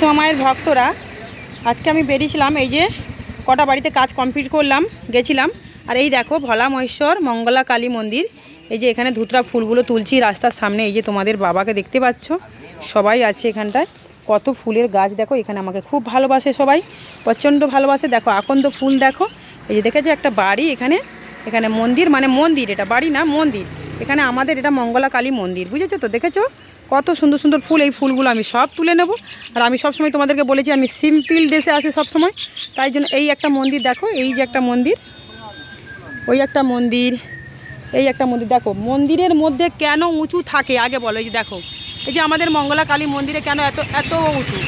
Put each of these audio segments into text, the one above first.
ঠাকুমা মায়ের ভক্তরা। আজকে আমি বেরিয়েছিলাম, এই যে কটা বাড়িতে কাজ কমপ্লিট করলাম, গেছিলাম। আর এই দেখো ভোলা মহেশ্বর, মঙ্গলা কালী মন্দির, এই যে এখানে ধুতরা ফুলগুলো তুলছি রাস্তার সামনে, এই যে তোমাদের বাবাকে দেখতে পাচ্ছ, সবাই আছে এখানটায়। কত ফুলের গাছ দেখো, এখানে আমাকে খুব ভালোবাসে সবাই, প্রচণ্ড ভালোবাসে। দেখো, আকন্দ ফুল দেখো। এই যে দেখেছ একটা বাড়ি এখানে এখানে মন্দির মানে মন্দির, এটা বাড়ি না, মন্দির। এখানে আমাদের এটা মঙ্গলা কালী মন্দির, বুঝেছ তো? দেখেছ? কত সুন্দর সুন্দর ফুল, এই ফুলগুলো আমি সব তুলে নেব। আর আমি সবসময় তোমাদেরকে বলেছি, আমি সিম্পল ড্রেসে আসি সবসময়। তাই জন্য এই একটা মন্দির দেখো, এই যে একটা মন্দির, ওই একটা মন্দির, এই একটা মন্দির। দেখো, মন্দিরের মধ্যে কেন উঁচু থাকে? আগে বলো, এই যে দেখো। এই যে আমাদের মঙ্গলা কালী মন্দিরে কেন এত এত উঁচু?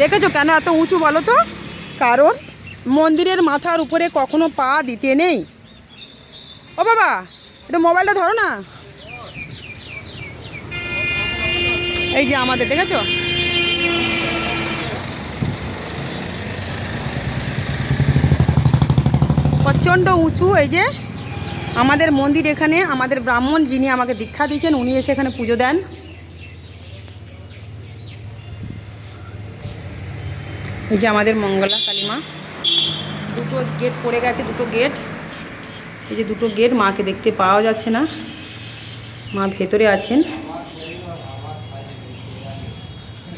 দেখেছ কেন এত উঁচু বলো তো? কারণ মন্দিরের মাথার উপরে কখনো পা দিতে নেই। ও বাবা একটু মোবাইলটা ধরো না। এই যে আমাদের, দেখেছ? প্রচণ্ড উঁচু, এই যে আমাদের মন্দির এখানে, আমাদের ব্রাহ্মণ যিনি আমাকে দীক্ষা দিয়েছেন, উনি এসে এখানে পুজো দেন। এই যে আমাদের মঙ্গলা কালীমা। দুটো গেট পড়ে গেছে, দুটো গেট এই যে দুটো গেট মাকে দেখতে পাওয়া যাচ্ছে না। মা ভেতরে আছেন।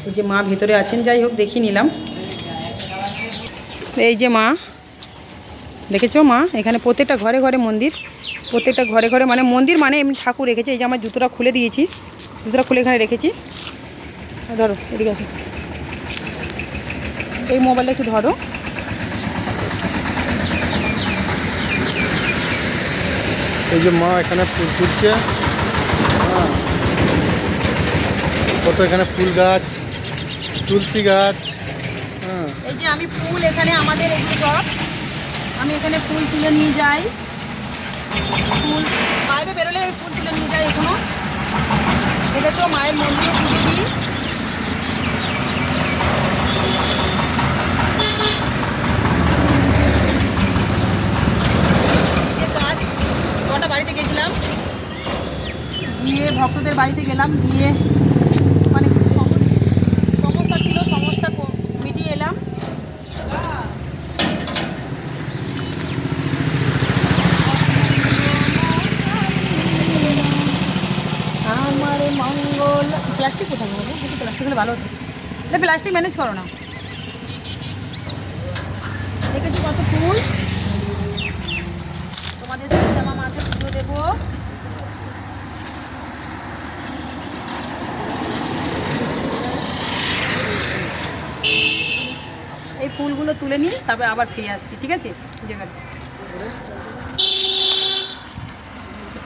এই যে মা ভেতরে আছেন, যাই হোক দেখিয়ে নিলাম। এই যে মা, দেখেছ মা? এখানে প্রত্যেকটা ঘরে ঘরে মন্দির, প্রত্যেকটা ঘরে ঘরে মানে মন্দির মানে এমনি ঠাকুর রেখেছে। এই যে আমার জুতোটা খুলে দিয়েছি, জুতোটা খুলে এখানে রেখেছি। ধরো, এদিকে এই মোবাইলটা একটু ধরো। এই যে মা এখানে ফুল ফুটছে। হ্যাঁ। কত এখানে ফুল গাছ, তুলসী গাছ। হ্যাঁ। এই যে আমি ফুল এখানে আমাদের এগুলো সব। আমি এখানে ফুল তুলে নিয়ে যাই। ফুল, বাইরে বেরোলে ফুল তুলে নিয়ে যাই এখনও। তো মায়ের মন্দিরে পুজো দিই এই যে কাজ কটা বাড়িতে গেছিলাম গিয়ে ভক্তদের বাড়িতে গেলাম, গিয়ে মানে কিছু সম- সমস্যা ছিল, সমস্যা মিটিয়ে এলাম। আমার মঙ্গল প্লাস্টিক কোথায় নেব কিছু প্লাস্টিক হলে ভালো হতো প্লাস্টিক ম্যানেজ করো না। দেখেছি কত ফুল? ফুলগুলো তুলে নিয়ে তারপরে আবার ফিরে আসছি ঠিক আছে? যাবেন